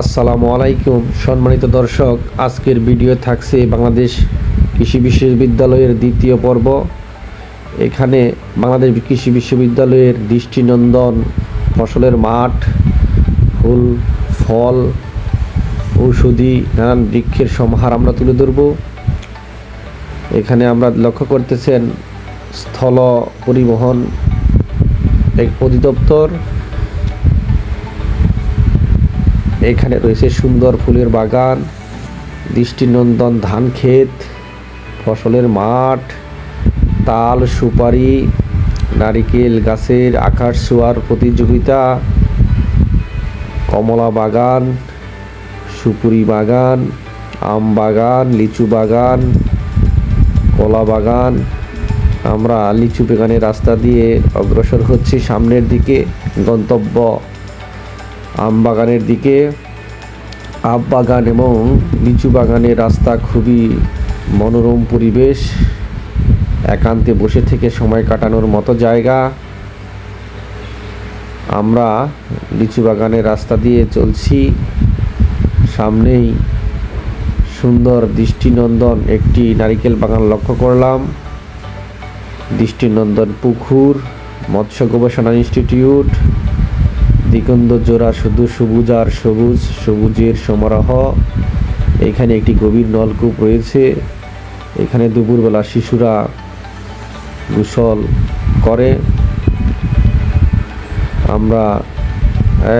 আসসালামু আলাইকুম, সম্মানিত দর্শক, আজকের ভিডিও থাকছে বাংলাদেশ কৃষি বিশ্ববিদ্যালয়ের দ্বিতীয় পর্ব। এখানে বাংলাদেশ কৃষি বিশ্ববিদ্যালয়ের দৃষ্টিনন্দন, ফসলের মাঠ, ফুল, ফল, ঔষধি, নানান বৃক্ষের সমাহার আমরা তুলে ধরব। এখানে আমরা লক্ষ্য করতেছেন স্থল পরিবহন এক অধিদপ্তর এখানে রয়েছে সুন্দর ফুলের বাগান, দৃষ্টিনন্দন ধান ক্ষেত, ফসলের মাঠ, তাল, সুপারি, নারিকেল গাছের আকাশ ছোঁয়ার প্রতিযোগিতা, কমলা বাগান, সুপুরি বাগান, আম বাগান, লিচু বাগান, কলা বাগান। আমরা লিচু বাগানের রাস্তা দিয়ে অগ্রসর হচ্ছি সামনের দিকে, গন্তব্য আম বাগানের দিকে আম বাগান এবং লিচু বাগানের রাস্তা খুবই মনোরম পরিবেশ। একান্তে বসে থেকে সময় কাটানোর মতো জায়গা। আমরা লিচু বাগানের রাস্তা দিয়ে চলছি। সামনেই সুন্দর দৃষ্টিনন্দন একটি নারিকেল বাগান লক্ষ্য করলাম। দৃষ্টিনন্দন পুকুর, মৎস্য গবেষণা ইনস্টিটিউট দিগন্ত জোড়া শুধু সবুজ আর সবুজ, সবুজের সমারোহ। এখানে একটি গভীর নলকূপ রয়েছে। এখানে দুপুরবেলা শিশুরা গোসল করে। আমরা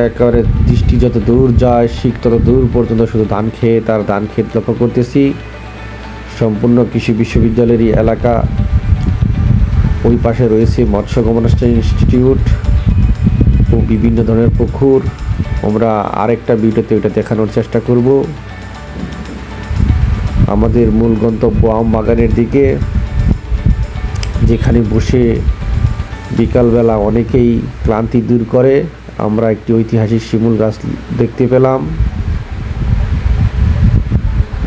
একেবারে দৃষ্টি যত দূর যায়, শিখ তত দূর পর্যন্ত শুধু ধান ক্ষেত আর ধান ক্ষেত লক্ষ্য করতেছি। সম্পূর্ণ কৃষি বিশ্ববিদ্যালয়েরই এলাকা। ওই পাশে রয়েছে মৎস্য গবেষণা ইনস্টিটিউট। বিভিন্ন ধরনের পুকুর। আমরা আরেকটা ভিডিওতে ওইটা দেখানোর চেষ্টা করব। আমাদের মূল গন্তব্য আম বাগানের দিকে, যেখানে বসে বিকালবেলা অনেকেই ক্লান্তি দূর করে। আমরা একটি ঐতিহাসিক শিমুল গাছ দেখতে পেলাম।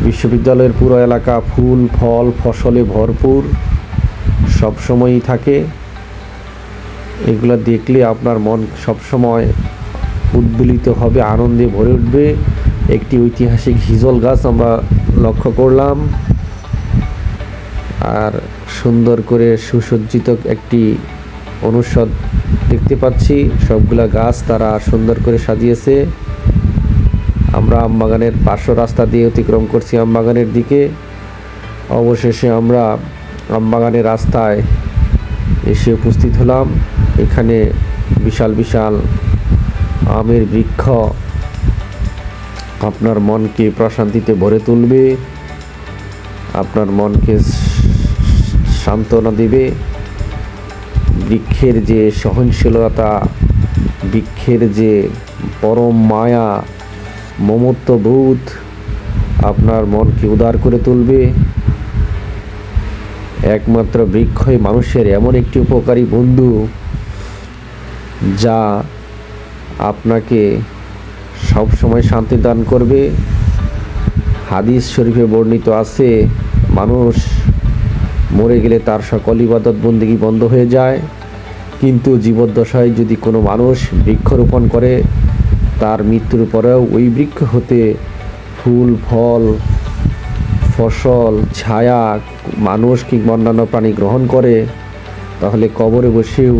বিশ্ববিদ্যালয়ের পুরো এলাকা ফুল, ফল, ফসলে ভরপুর। সবসময়ই থাকে। এগুলো দেখলে আপনার মন সবসময় উদ্বেলিত হবে, আনন্দে ভরে উঠবে। একটি ঐতিহাসিক হিজল গাছ আমরা লক্ষ্য করলাম। আর সুন্দর করে সুসজ্জিত একটি অনুষদ দেখতে পাচ্ছি। সবগুলা গাছ তারা সুন্দর করে সাজিয়েছে। আমরা আমবাগানের পার্শ্ব রাস্তা দিয়ে অতিক্রম করছি আমবাগানের দিকে। অবশেষে আমরা আমবাগানের রাস্তায় এসে উপস্থিত হলাম। এখানে বিশাল বিশাল আমের বৃক্ষ আপনার মনকে প্রশান্তিতে ভরে তুলবে, আপনার মনকে সান্ত্বনা দেবে। বৃক্ষের যে সহনশীলতা, বৃক্ষের যে পরম মায়া, মমত্ববোধ আপনার মনকে উদার করে তুলবে। একমাত্র বৃক্ষই মানুষের এমন একটি উপকারী বন্ধু যা আপনাকে সব সময় শান্তি দান করবে। হাদিস শরীফে বর্ণিত আছে, মানুষ মরে গেলে তার সকল ইবাদত বন্দিগি বন্ধ হয়ে যায়। কিন্তু জীবদ্দশায় যদি কোনো মানুষ বৃক্ষরোপণ করে, তার মৃত্যুর পরেও ওই বৃক্ষ হতে ফুল, ফল ফসল, ছায়া, মানুষ কিংবা অন্যান্য প্রাণী গ্রহণ করে, তাহলে কবরে বসেও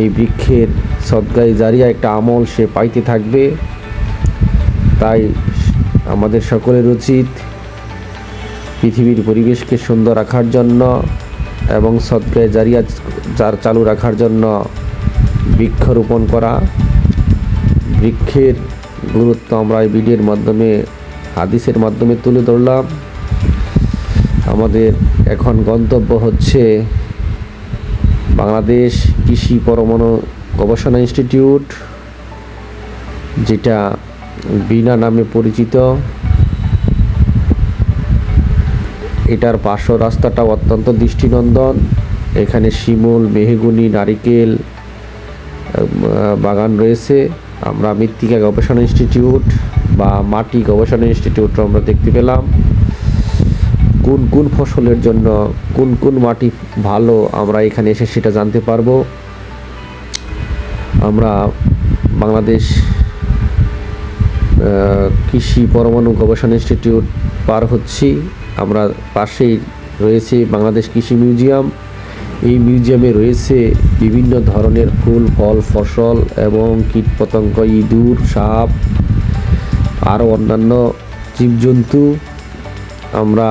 এই বৃক্ষের সদ্গায় জারিয়া একটা আমল সে পাইতে থাকবে। তাই আমাদের সকলের উচিত পৃথিবীর পরিবেশকে সুন্দর রাখার জন্য এবং সদ্গায় জারিয়া যার চালু রাখার জন্য বৃক্ষরোপণ করা। বৃক্ষের গুরুত্ব আমরা এই ভিডিওর মাধ্যমে, হাদিসের মাধ্যমে তুলে ধরলাম। আমাদের এখন গন্তব্য হচ্ছে বাংলাদেশ কৃষি পরমাণু গবেষণা ইনস্টিটিউট, যেটা বিনা নামে পরিচিত। এটার পার্শ্ব রাস্তাটা অত্যন্ত দৃষ্টিনন্দন। এখানে শিমুল, মেহগুনি, নারিকেল বাগান রয়েছে। আমরা মৃত্তিকা গবেষণা ইনস্টিটিউট বা মাটি গবেষণা ইনস্টিটিউট আমরা দেখতে পেলাম। কোন কোন ফসলের জন্য কোন কোন মাটি ভালো আমরা এখানে এসে সেটা জানতে পারব। আমরা বাংলাদেশ কৃষি পরমাণু গবেষণা ইনস্টিটিউট পার হচ্ছি। আমরা পাশেই রয়েছে বাংলাদেশ কৃষি মিউজিয়াম। এই মিউজিয়ামে রয়েছে বিভিন্ন ধরনের ফুল, ফল, ফসল এবং কীটপতঙ্গ, ইঁদুর, সাপ, আরও অন্যান্য জীবজন্তু। আমরা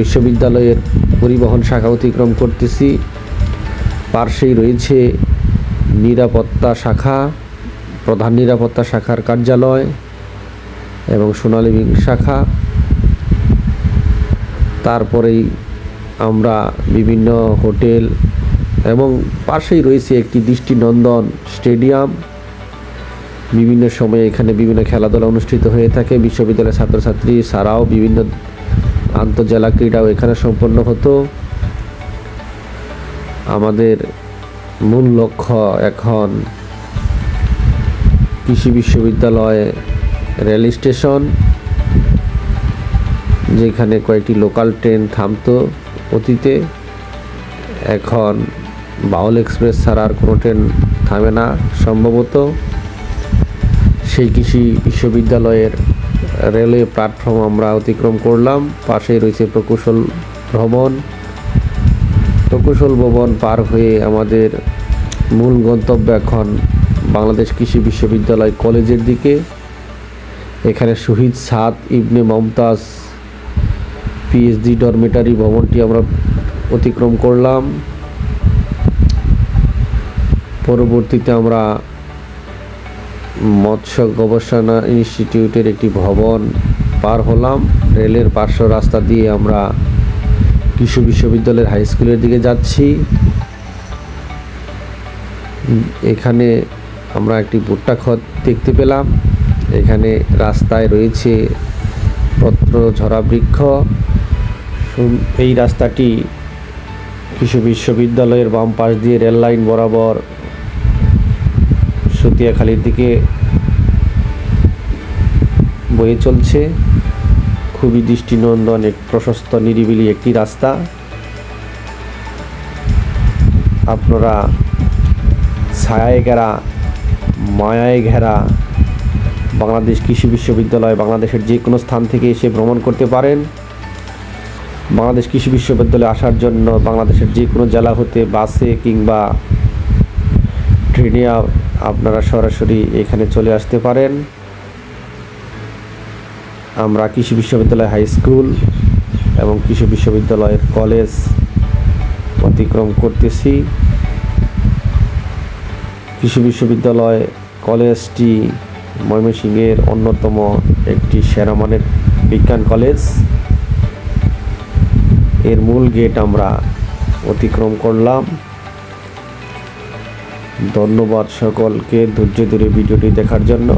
বিশ্ববিদ্যালয়ের পরিবহন শাখা অতিক্রম করতেছি। পার্শ্বেই রয়েছে নিরাপত্তা শাখা, প্রধান নিরাপত্তা শাখার কার্যালয় এবং সোনালী ব্যাংক শাখা। তারপরেই আমরা বিভিন্ন হোটেল এবং পাশেই রয়েছে একটি দৃষ্টিনন্দন স্টেডিয়াম। বিভিন্ন সময়ে এখানে বিভিন্ন খেলাধুলা অনুষ্ঠিত হয়ে থাকে। বিশ্ববিদ্যালয়ের ছাত্রছাত্রী ছাড়াও বিভিন্ন আন্তঃজেলা ক্রীড়াও এখানে সম্পন্ন হতো। আমাদের মূল লক্ষ্য এখন কৃষি বিশ্ববিদ্যালয়ে রেল স্টেশন, যেখানে কয়েকটি লোকাল ট্রেন থামতো অতীতে। এখন বাউল এক্সপ্রেস ছাড়া আর কোনো ট্রেন থামে না, সম্ভবত। সেই কৃষি বিশ্ববিদ্যালয়ের রেলওয়ে প্ল্যাটফর্ম আমরা অতিক্রম করলাম। পাশেই রয়েছে প্রকৌশল ভবন। প্রকৌশল ভবন পার হয়ে আমাদের মূল গন্তব্য এখন বাংলাদেশ কৃষি বিশ্ববিদ্যালয় কলেজের দিকে। এখানে শহীদ সাদ ইবনে মমতাজ পিএইচডি ডরমেটারি ভবনটি আমরা অতিক্রম করলাম। পরবর্তীতে আমরা মৎস্য গবেষণা ইনস্টিটিউটের একটি ভবন পার হলাম। রেলের পার্শ্ব রাস্তা দিয়ে আমরা কৃষি বিশ্ববিদ্যালয়ের হাই স্কুলের দিকে যাচ্ছি। এখানে আমরা একটি ভুট্টা ক্ষত দেখতে পেলাম। এখানে রাস্তায় রয়েছে পত্র ঝরা বৃক্ষ। এই রাস্তাটি কৃষি বিশ্ববিদ্যালয়ের বাম পাশ দিয়ে রেল লাইন বরাবর সুতিয়াখালির দিকে বয়ে চলছে। খুবই দৃষ্টিনন্দন, এক প্রশস্ত, নিরিবিলি একটি রাস্তা। আপনারা ছায়ায় ঘেরা মায়ায় ঘেরা বাংলাদেশ কৃষি বিশ্ববিদ্যালয়, বাংলাদেশের যে কোনো স্থান থেকে এসে ভ্রমণ করতে পারেন। বাংলাদেশ কৃষি বিশ্ববিদ্যালয়ে আসার জন্য বাংলাদেশের যে কোনো জেলা হতে বাসে কিংবা ট্রেনে আপনারা সরাসরি এখানে চলে আসতে পারেন। আমরা কৃষি বিশ্ববিদ্যালয় হাই স্কুল এবং কৃষি বিশ্ববিদ্যালয়ের কলেজ অতিক্রম করতেছি। কৃষি বিশ্ববিদ্যালয় কলেজটি ময়মনসিংহের অন্যতম একটি সেরা মানের বিজ্ঞান কলেজ। এর মূল গেট আমরা অতিক্রম করলাম। ধন্যবাদ সকলকে ধৈর্য ধরে ভিডিওটি দেখার জন্য।